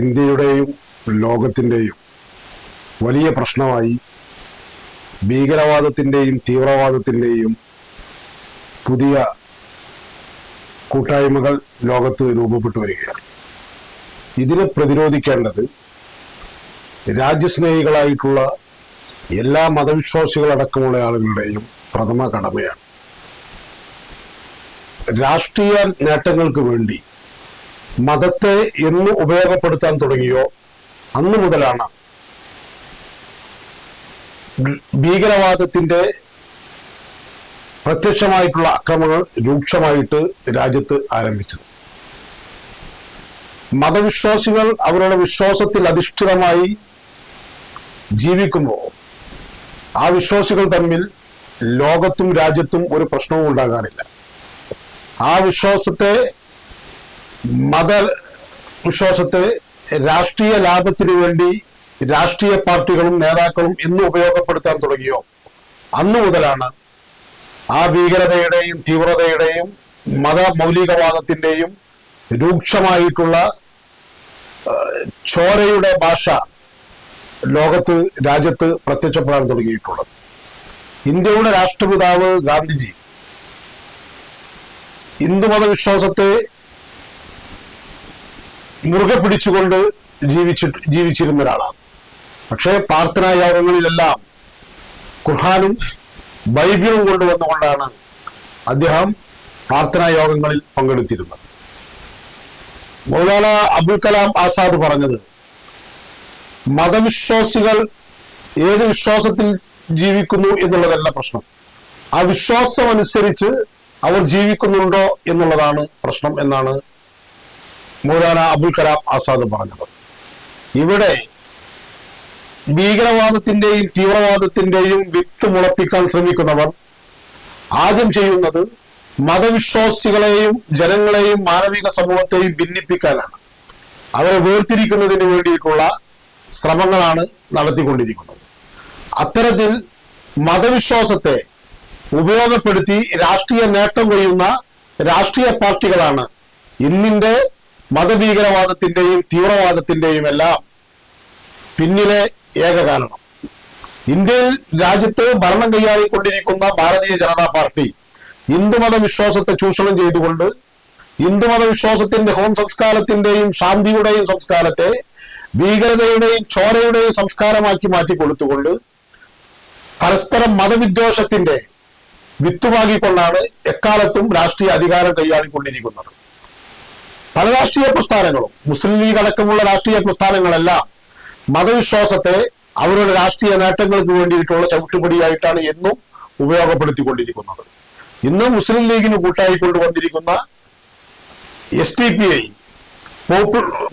ഇന്ത്യയുടെയും ലോകത്തിന്റെയും വലിയ പ്രശ്നമായി ഭീകരവാദത്തിന്റെയും തീവ്രവാദത്തിന്റെയും പുതിയ കൂട്ടായ്മകൾ ലോകത്ത് രൂപപ്പെട്ടു വരികയാണ്. ഇതിനെ പ്രതിരോധിക്കേണ്ടത് രാജ്യസ്നേഹികളായിട്ടുള്ള എല്ലാ മതവിശ്വാസികളടക്കമുള്ള ആളുകളുടെയും പ്രഥമ കടമയാണ്. രാഷ്ട്രീയ നേട്ടങ്ങൾക്ക് വേണ്ടി മതത്തെ എന്ന് ഉപയോഗപ്പെടുത്താൻ തുടങ്ങിയോ? അന്ന് മുതലാണ്. ഭീകരവാദത്തിന്റെ പ്രത്യക്ഷമായിട്ടുള്ള അക്രമങ്ങൾ രൂക്ഷമായിട്ട് രാജ്യത്ത് ആരംഭിച്ചത്. മതവിശ്വാസികൾ അവരുടെ വിശ്വാസത്തിൽ അധിഷ്ഠിതമായി ജീവിക്കുമ്പോൾ ആ വിശ്വാസികൾ തമ്മിൽ ലോകത്തും രാജ്യത്തും ഒരു പ്രശ്നവും ഉണ്ടാകാറില്ല. ആ വിശ്വാസത്തെ മത വിശ്വാസത്തെ രാഷ്ട്രീയ ലാഭത്തിനു വേണ്ടി രാഷ്ട്രീയ പാർട്ടികളും നേതാക്കളും എന്ന് ഉപയോഗപ്പെടുത്താൻ തുടങ്ങിയോ? അന്നു മുതലാണ് ആ ഭീകരതയുടെയും തീവ്രതയുടെയും മത മൗലികവാദത്തിന്റെയും രൂക്ഷമായിട്ടുള്ള ചോരയുടെ ഭാഷ ലോകത്ത് രാജ്യത്ത് പ്രത്യക്ഷപ്പെടാൻ തുടങ്ങിയിട്ടുള്ളത്. ഇന്ത്യയുടെ രാഷ്ട്രപിതാവ് ഗാന്ധിജി ഹിന്ദുമത വിശ്വാസത്തെ മുറുകെ പിടിച്ചുകൊണ്ട് ജീവിച്ചിട്ട് ജീവിച്ചിരുന്ന ഒരാളാണ്. പക്ഷേ പ്രാർത്ഥനാ യോഗങ്ങളിലെല്ലാം ഖുർഹാനും ബൈബിളും കൊണ്ടുവന്നുകൊണ്ടാണ് അദ്ദേഹം പ്രാർത്ഥനാ യോഗങ്ങളിൽ പങ്കെടുത്തിരുന്നത്. മൗലാന അബുൽ കലാം ആസാദ് പറഞ്ഞത് മതവിശ്വാസികൾ ഏത് വിശ്വാസത്തിൽ ജീവിക്കുന്നു എന്നുള്ളതല്ല പ്രശ്നം. ആ വിശ്വാസം അനുസരിച്ച് അവർ ജീവിക്കുന്നുണ്ടോ എന്നുള്ളതാണ് പ്രശ്നം എന്നാണ് മൗലാന അബുൽ കലാം ആസാദ് പറഞ്ഞത്. ഇവിടെ ഭീകരവാദത്തിന്റെയും തീവ്രവാദത്തിന്റെയും വിത്ത് മുളപ്പിക്കാൻ ശ്രമിക്കുന്നവർ ആദ്യം ചെയ്യുന്നത് മതവിശ്വാസികളെയും ജനങ്ങളെയും മാനവിക സമൂഹത്തെയും ഭിന്നിപ്പിക്കാനാണ്. അവരെ വേർതിരിക്കുന്നതിന് വേണ്ടിയിട്ടുള്ള ശ്രമങ്ങളാണ് നടത്തിക്കൊണ്ടിരിക്കുന്നത്. അത്തരത്തിൽ മതവിശ്വാസത്തെ ഉപയോഗപ്പെടുത്തി രാഷ്ട്രീയ നേട്ടം കൊയ്യുന്ന രാഷ്ട്രീയ പാർട്ടികളാണ് ഇന്നിന്റെ മതഭീകരവാദത്തിന്റെയും തീവ്രവാദത്തിന്റെയും എല്ലാം പിന്നിലെ ഏക കാരണം ഇന്ത്യയിൽ രാജ്യത്ത് ഭരണം കൈയാളിക്കൊണ്ടിരിക്കുന്ന ഭാരതീയ ജനതാ പാർട്ടി ഹിന്ദുമത വിശ്വാസത്തെ ചൂഷണം ചെയ്തുകൊണ്ട് ഹിന്ദുമത വിശ്വാസത്തിന്റെ ഹോം സംസ്കാരത്തിന്റെയും ശാന്തിയുടെയും സംസ്കാരത്തെ ഭീകരതയുടെയും ചോരയുടെയും സംസ്കാരമാക്കി മാറ്റി കൊടുത്തുകൊണ്ട് പരസ്പരം മതവിദ്വേഷത്തിന്റെ വിത്തുപാകിക്കൊണ്ടാണ് എക്കാലത്തും രാഷ്ട്രീയ അധികാരം കൈയാളിക്കൊണ്ടിരിക്കുന്നത് പല രാഷ്ട്രീയ പ്രസ്ഥാനങ്ങളും മുസ്ലിം ലീഗ് അടക്കമുള്ള രാഷ്ട്രീയ പ്രസ്ഥാനങ്ങളെല്ലാം മതവിശ്വാസത്തെ അവരുടെ രാഷ്ട്രീയ നേട്ടങ്ങൾക്ക് വേണ്ടിയിട്ടുള്ള ചവിട്ടുപടിയായിട്ടാണ് എന്നും ഉപയോഗപ്പെടുത്തിക്കൊണ്ടിരിക്കുന്നത്. ഇന്ന് മുസ്ലിം ലീഗിന് കൂട്ടായി കൊണ്ടുവന്നിരിക്കുന്ന S T P I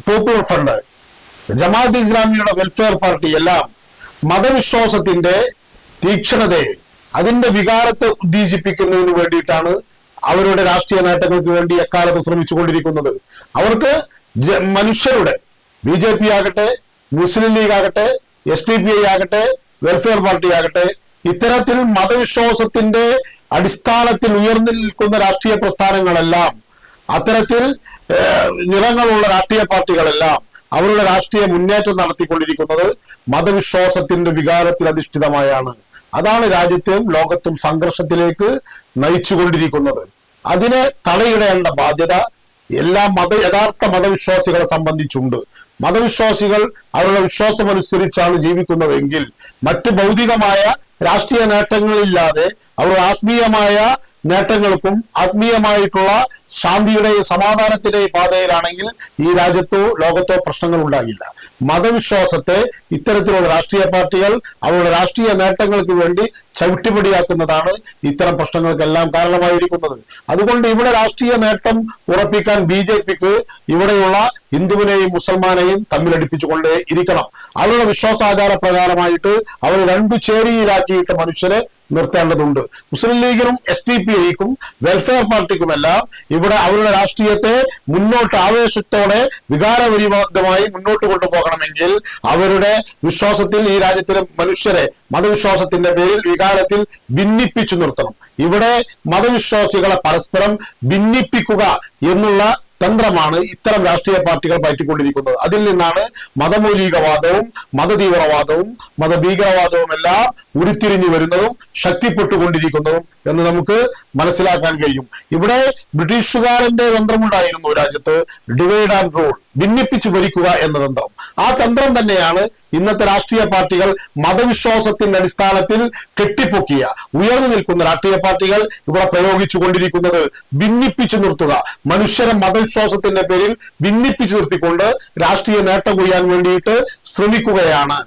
popular front Jamaat ഇസ്ലാമിയുടെ വെൽഫെയർ പാർട്ടി എല്ലാം മതവിശ്വാസത്തിന്റെ തീക്ഷണതയെ അതിന്റെ വികാരത്തെ ഉദ്ദേശിപ്പിക്കുന്നതിന് വേണ്ടിയിട്ടാണ് അവരുടെ രാഷ്ട്രീയ നേട്ടങ്ങൾക്ക് വേണ്ടി എക്കാലത്ത് ശ്രമിച്ചുകൊണ്ടിരിക്കുന്നത്. അവർക്ക് മനുഷ്യരുടെ ബി ജെ പി ആകട്ടെ മുസ്ലിം ലീഗ് ആകട്ടെ എസ് ഡി പി ഐ ആകട്ടെ വെൽഫെയർ പാർട്ടി ആകട്ടെ ഇത്തരത്തിൽ മതവിശ്വാസത്തിന്റെ അടിസ്ഥാനത്തിൽ ഉയർന്നു നിൽക്കുന്ന രാഷ്ട്രീയ പ്രസ്ഥാനങ്ങളെല്ലാം അത്തരത്തിൽ നിറങ്ങളുള്ള രാഷ്ട്രീയ പാർട്ടികളെല്ലാം അവരുടെ രാഷ്ട്രീയ മുന്നേറ്റം നടത്തിക്കൊണ്ടിരിക്കുന്നത് മതവിശ്വാസത്തിന്റെ വികാരത്തിൽ അധിഷ്ഠിതമായാണ്. അതാണ് രാജ്യത്തെയും ലോകത്തും സംഘർഷത്തിലേക്ക് നയിച്ചുകൊണ്ടിരിക്കുന്നത്. അതിനെ തടയിടേണ്ട ബാധ്യത എല്ലാ മത യഥാർത്ഥ മതവിശ്വാസികളെ സംബന്ധിച്ചുണ്ട്. മതവിശ്വാസികൾ അവരുടെ വിശ്വാസം അനുസരിച്ചാണ് ജീവിക്കുന്നതെങ്കിൽ മറ്റ് ഭൗതികമായ രാഷ്ട്രീയ നേട്ടങ്ങളില്ലാതെ അവർ ആത്മീയമായ നേട്ടങ്ങൾക്കും ആത്മീയമായിട്ടുള്ള ശാന്തിയുടെ സമാധാനത്തിന്റെയും പാതയിലാണെങ്കിൽ ഈ രാജ്യത്തോ ലോകത്തോ പ്രശ്നങ്ങൾ ഉണ്ടാകില്ല. മതവിശ്വാസത്തെ ഇത്തരത്തിലുള്ള രാഷ്ട്രീയ പാർട്ടികൾ അവരുടെ രാഷ്ട്രീയ നേട്ടങ്ങൾക്ക് വേണ്ടി ചവിട്ടിപടിയാക്കുന്നതാണ് ഇത്തരം പ്രശ്നങ്ങൾക്കെല്ലാം കാരണമായിരിക്കുന്നത്. അതുകൊണ്ട് ഇവിടെ രാഷ്ട്രീയ നേട്ടം ഉറപ്പിക്കാൻ ബി ജെ പിക്ക് ഇവിടെയുള്ള ഹിന്ദുവിനെയും മുസൽമാനെയും തമ്മിലടിപ്പിച്ചുകൊണ്ടേ ഇരിക്കണം. അവരുടെ വിശ്വാസാചാര പ്രകാരമായിട്ട് അവർ രണ്ടു ചേരിയിലാക്കിയിട്ട് മനുഷ്യരെ നിർത്തേണ്ടതുണ്ട്. മുസ്ലിം ലീഗിനും എസ് ഡി പി ഐക്കും വെൽഫെയർ പാർട്ടിക്കുമെല്ലാം ഇവിടെ അവരുടെ രാഷ്ട്രീയത്തെ മുന്നോട്ട് ആവേശത്തോടെ വികാരപരിബദ്ധമായി മുന്നോട്ട് കൊണ്ടുപോകണമെങ്കിൽ അവരുടെ വിശ്വാസത്തിൽ ഈ രാജ്യത്തിലെ മനുഷ്യരെ മതവിശ്വാസത്തിന്റെ പേരിൽ വികാരത്തിൽ ഭിന്നിപ്പിച്ചു നിർത്തണം. ഇവിടെ മതവിശ്വാസികളെ പരസ്പരം ഭിന്നിപ്പിക്കുക എന്നുള്ള തന്ത്രമാണ് ഇത്തരം രാഷ്ട്രീയ പാർട്ടികൾ പറ്റിക്കൊണ്ടിരിക്കുന്നത് അതിൽ നിന്നാണ് മതമൗലികവാദവും മതതീവ്രവാദവും മതഭീകരവാദവും എല്ലാം ഉരുത്തിരിഞ്ഞു വരുന്നതും ശക്തിപ്പെട്ടുകൊണ്ടിരിക്കുന്നതും എന്ന് നമുക്ക് മനസ്സിലാക്കാൻ കഴിയും. ഇവിടെ ബ്രിട്ടീഷുകാരന്റെ തന്ത്രമുണ്ടായിരുന്നു രാജ്യത്ത് ഡിവൈഡ് ആൻഡ് റൂൾ ഭിന്നിപ്പിച്ച് ഭരിക്കുക എന്ന തന്ത്രം. ആ തന്ത്രം തന്നെയാണ് ഇന്നത്തെ രാഷ്ട്രീയ പാർട്ടികൾ മതവിശ്വാസത്തിന്റെ അടിസ്ഥാനത്തിൽ കെട്ടിപ്പൊക്കിയ ഉയർന്നു നിൽക്കുന്ന രാഷ്ട്രീയ പാർട്ടികൾ ഇവിടെ പ്രയോഗിച്ചു കൊണ്ടിരിക്കുന്നത് ഭിന്നിപ്പിച്ചു നിർത്തുക. മനുഷ്യരെ മതവിശ്വാസത്തിന്റെ പേരിൽ ഭിന്നിപ്പിച്ചു നിർത്തിക്കൊണ്ട് രാഷ്ട്രീയ നേട്ടം കൊയ്യാൻ വേണ്ടിയിട്ട് ശ്രമിക്കുകയാണ്.